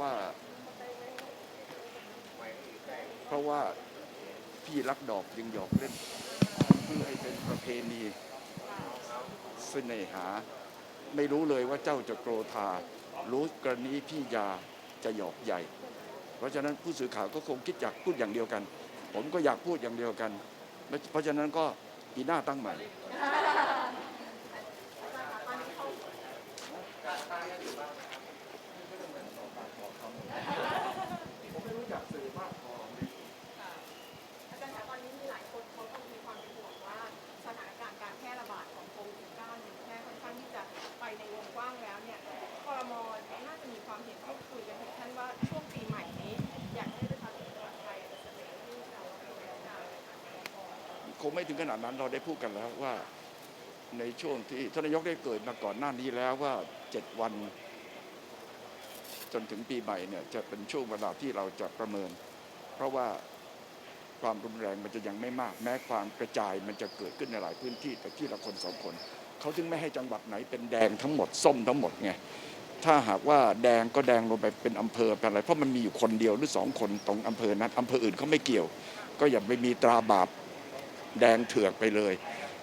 ว่า เพราะว่าพี่รักดอกยังหยอกเล่นเพื่อให้เป็นประเพณีเสน่หา ไม่รู้เลยว่าเจ้าจะโกรธา รู้กรณีพี่ยาจะหยอกใหญ่ เพราะฉะนั้นผู้สื่อข่าวก็คงคิดอยากพูดอย่างเดียวกัน ผมก็อยากพูดอย่างเดียวกัน เพราะฉะนั้นก็ปีหน้าตั้งใหม่ งไม่ถึงขนาดนั้นเราได้พูดกันแล้วว่าในช่วงที่ท่านนายกได้เกิดมาก่อนหน้านี้แล้วว่าเจ็ดวัน จนถึงปีใหม่เนี่ยจะเป็นช่วงเวลาที่เราจะประเมิน เพราะว่าความรุนแรงมันจะยังไม่มาก แม้ความกระจายมันจะเกิดขึ้นในหลายพื้นที่แต่ที่ละคนสองคนเขาถึงไม่ให้จังหวัดไหนเป็นแดงทั้งหมดส้มทั้งหมดไงถ้าหากว่าแดงก็แดงลงไปเป็นอำเภอเป็นอะไรเพราะมันมีอยู่คนเดียวหรือสองคนตรงอำเภอนั้นอำเภออื่นเขาไม่เกี่ยว ก็อย่าไปมีตราบาป แดงเถือกไปเลย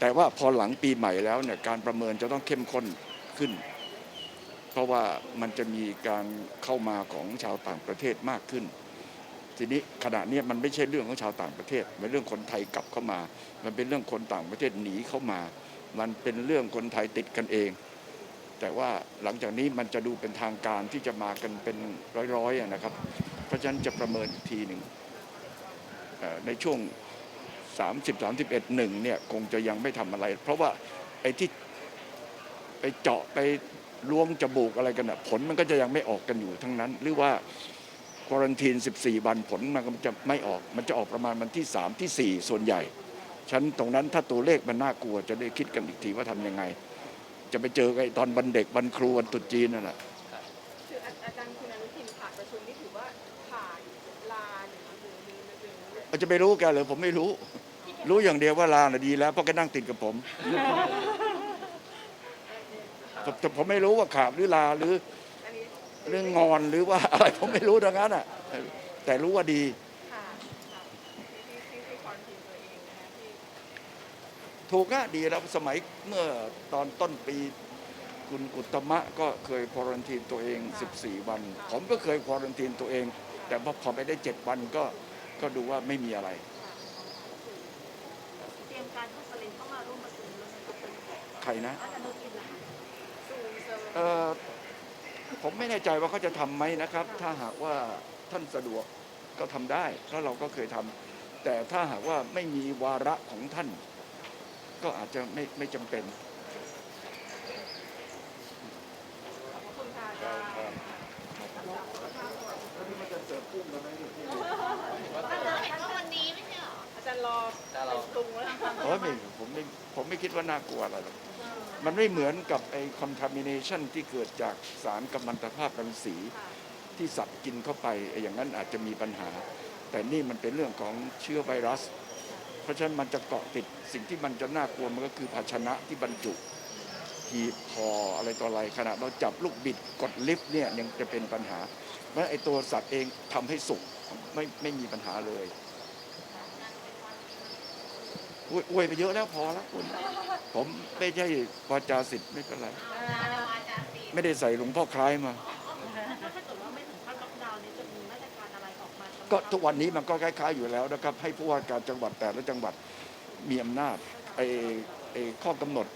แต่ว่าพอหลังปีใหม่แล้วเนี่ยการประเมินจะต้องเข้มข้นขึ้น เพราะว่ามันจะมีการเข้ามาของชาวต่างประเทศมากขึ้น ทีนี้ขณะนี้มันไม่ใช่เรื่องของชาวต่างประเทศมันเรื่องคนไทยกลับเข้ามา มันเป็นเรื่องคนต่างประเทศหนีเข้ามา มันเป็นเรื่องคนไทยติดกันเอง แต่ว่าหลังจากนี้มันจะดูเป็นทางการที่จะมากันเป็นร้อยๆนะครับ เพราะฉะนั้นจะประเมินอีกทีหนึ่งในช่วง 30 31หนึ่งเนี่ยคงจะยังไม่ทำอะไร เพราะว่าไอ้ที่ไปเจาะไปล้วงจมูกอะไรกันน่ะผลมันก็จะยังไม่ออกกันอยู่ทั้งนั้น หรือว่าควอรันทีน 14 วันผลมันก็จะไม่ออก มันจะออกประมาณวันที่ 3 ที่ 4 ส่วนใหญ่ฉันตรงนั้นถ้าตัวเลขมันน่ากลัวจะได้คิดกันอีกทีว่าทำยังไง จะไปเจอไอ้ตอนวันเด็กวันครูวันตุจีนนั่นแหละ คืออาจารย์คุณอนุทินผ่านประชุมนี่ถือว่าผ่านลาหรือหรือหรือหรื อหรือมันจะไปรู้แกเลยผมไม่รู้ รู้อย่างเดียวว่าลาน่ะดีแล้วเพราะแกนั่งติดกับผมแต่แต่ผมไม่รู้ว่าขาบหรือลาหรือเรื่องงอนหรือว่าอะไรผมไม่รู้ดังนั้นอะ แต่รู้ว่าดี ค่ะที่ที่ที่คอนทีตัวเองนะคะที่ถูกอะดีแล้วสมัยเมื่อตอนต้นปี คุณอุตตมะก็เคยควอรันทีนตัวเอง 14 วัน ผมก็เคยควอรันทีนตัวเอง แต่พอพอไปได้ 7 วันก็ ก็ดูว่าไม่มีอะไร เตรียมการเข้าสลินเข้ามาร่วมประชุมแล้วมันจะเป็นใครนะอาจารย์นุทินนะคะซูมเซอร์เอ่อผมไม่แน่ใจว่าเขาจะทำไหมนะครับ ถ้าหากว่าท่านสะดวกก็ทำได้เพราะเราก็เคยทำแต่ถ้าหากว่าไม่มีวาระของท่าน ก็อาจจะไม่ไม่จำเป็น ขอบคุณค่ะอาจารย์ อาจารย์เห็นว่าวันนี้ไม่ใช่เหรอ อาจารย์รอเป็นกรุง แล้วนะคะโอ้ยไม่ผมไม่ผมไม่คิดว่าน่ากลัวอะไรหรอกมันไม่เหมือนกับไอ้ contamination ที่เกิดจากสารกัมมันตภาพรังสีค่ะที่สัตว์กินเข้าไปไอ้อย่างนั้นอาจจะมีปัญหา แต่นี่มันเป็นเรื่องของเชื้อไวรัส เพราะฉะนั้นมันจะเกาะติดสิ่งที่มันจะน่ากลัวมันก็คือภาชนะที่บรรจุหีบห่ออะไรต่ออะไรขณะเราจับลูกบิดกดลิฟต์เนี่ยยังจะเป็นปัญหาเพราะฉะนั้นไอ้ตัวสัตว์เองทำให้สุกไม่ไม่มีปัญหาเลย อวยไปเยอะแล้วพอแล้วคุณผมไม่ใช่วาจาสิทธิ์ไม่เป็นไร ไม่ได้ใส่หลวงพ่อคล้ายมา ก็ทุกวันนี้มันก็คล้าย ๆ อยู่แล้วนะครับ ให้ผู้ว่าการจังหวัดแต่ละจังหวัดมีอำนาจไอ้ไอ้ข้อกำหนด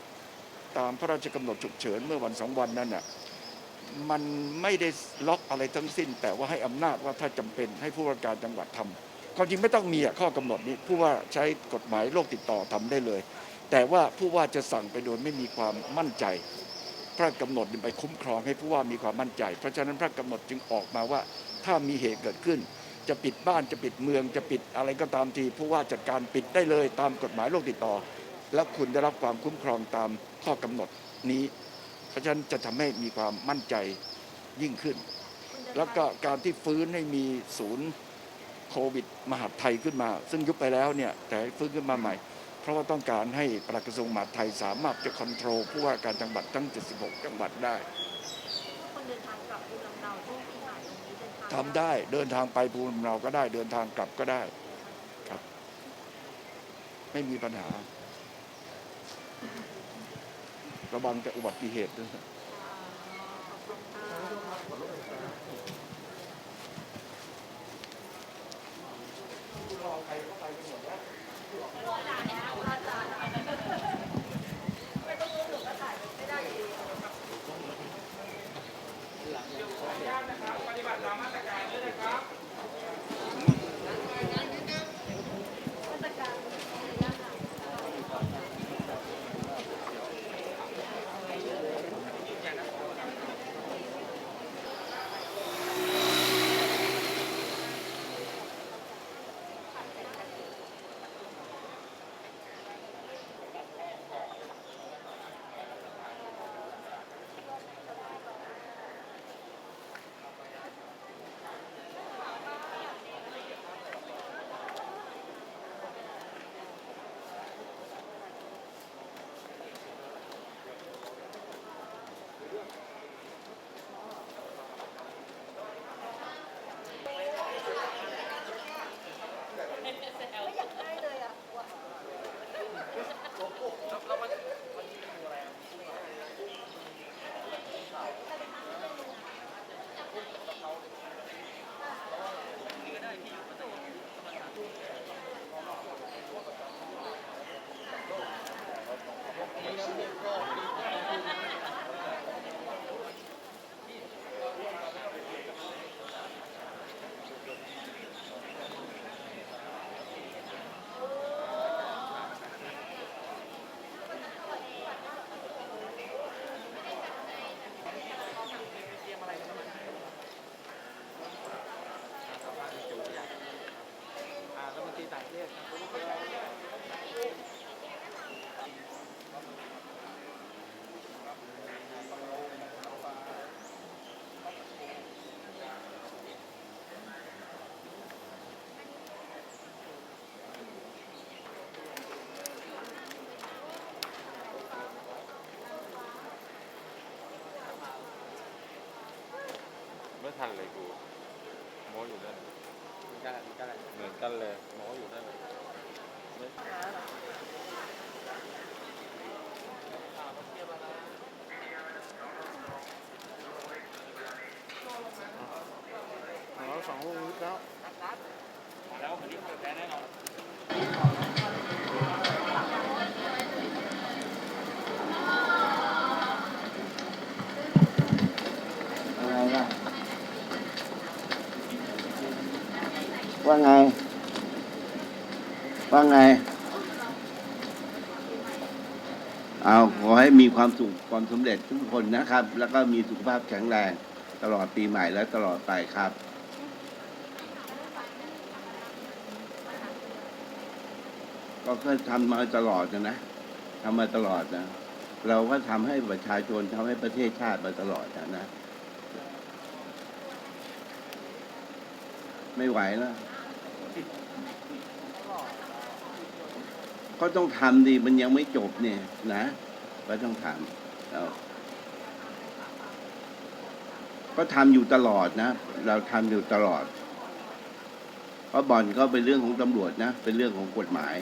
ตามพระราชกำหนดฉุกเฉินเมื่อวันสองวันนั้นน่ะมันไม่ได้ล็อกอะไรทั้งสิ้น แต่ว่าให้อำนาจว่าถ้าจำเป็นให้ผู้ว่าการจังหวัดทำ ความจริงไม่ต้องมีข้อกำหนดนี้ผู้ว่าใช้กฎหมายโรคติดต่อทำได้เลย แต่ว่าผู้ว่าจะสั่งไปโดยไม่มีความมั่นใจ พระกำหนดไปคุ้มครองให้ผู้ว่ามีความมั่นใจ เพราะฉะนั้นพระกำหนดจึงออกมาว่าถ้ามีเหตุเกิดขึ้น จะปิดบ้านจะปิดเมือง จะปิดอะไรก็ตามทีผู้ว่าจัดการปิดได้เลย ตามกฎหมายโรคติดต่อ แล้วคุณได้รับความคุ้มครองตามข้อกำหนดนี้ เพราะฉะนั้นจะทำให้มีความมั่นใจยิ่งขึ้น แล้วก็การที่ฟื้นให้มีศูนย์ โควิด มหาดไทยขึ้นมา ซึ่งยุบไปแล้วเนี่ยแต่ให้ฟื้นขึ้นมาใหม่ เพราะว่าต้องการให้ปลัดกระทรวงมหาดไทยสามารถจะคอนโทรลผู้ว่าการจังหวัดทั้ง 76 จังหวัดได้คนเดินทางกลับภูมิลำเนาช่วงปีใหม่ตรงนี้เดินทางทำได้เดินทางไปภูมิลำเนาก็ได้เดินทางกลับก็ได้ครับ ไม่มีปัญหา ระวังแต่อุบัติเหตุด้วย ไม่ ทันเลยกูโม้อยู่นั่นเหมือนกันเหมือนกันเลยโม้อยู่นั่นเลยไม่เราสองลูกนิดแล้วอะไร ว่าไง ว่าไง เอาขอให้มีความสุขความสำเร็จทุกคนนะครับ แล้วก็มีสุขภาพแข็งแรงตลอดปีใหม่และตลอดไปครับ ก็เคยทำมาตลอดนะนะทำมาตลอดนะ เราก็ทำให้ประชาชนทำให้ประเทศชาติมาตลอดนะนะ ไม่ไหวแล้ว ก็ต้องทำดิมันยังไม่จบเนี่ยนะก็ต้องทำเอาก็ทำอยู่ตลอดนะ เราทำอยู่ตลอด เพราะบ่อนก็เป็นเรื่องของตำรวจนะ เป็นเรื่องของกฎหมาย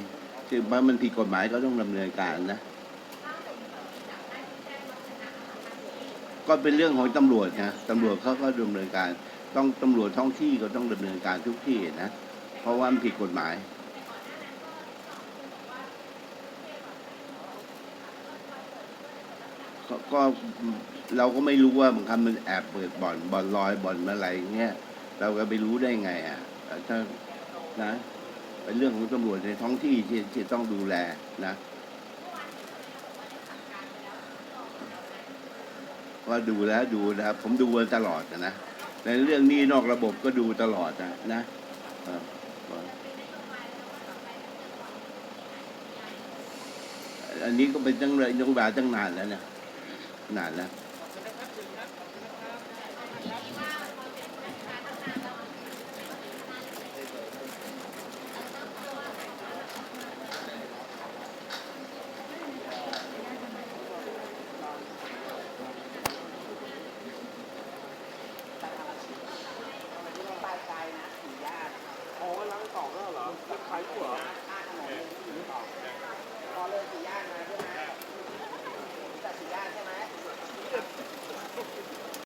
คือว่ามันผิดกฎหมายก็ต้องดำเนินการนะ ก็เป็นเรื่องของตำรวจนะตำรวจเขาก็ดำเนินการ ต้องตำรวจท้องที่ก็ต้องดำเนินการทุกที่นะ เพราะว่ามันผิดกฎหมายกก็เราก็ไม่รู้ว่าบางคำมันแอบเปิดบ่อนบ่อนลอยบ่อนอะไรเงี้ยเราก็ไปรู้ได้ไง อะถ้านะเป็นเรื่องของตำรวจในท้องที่ที่ที่ต้องดูแลนะก็ดูแล้วดูนะผมดูตลอดนะนะในเรื่องนี้นอกระบบก็ดูตลอดนะนะ อันนี้ก็เป็นตั้งเลยนโยบาตั้งนานแล้วนะนานแล้ว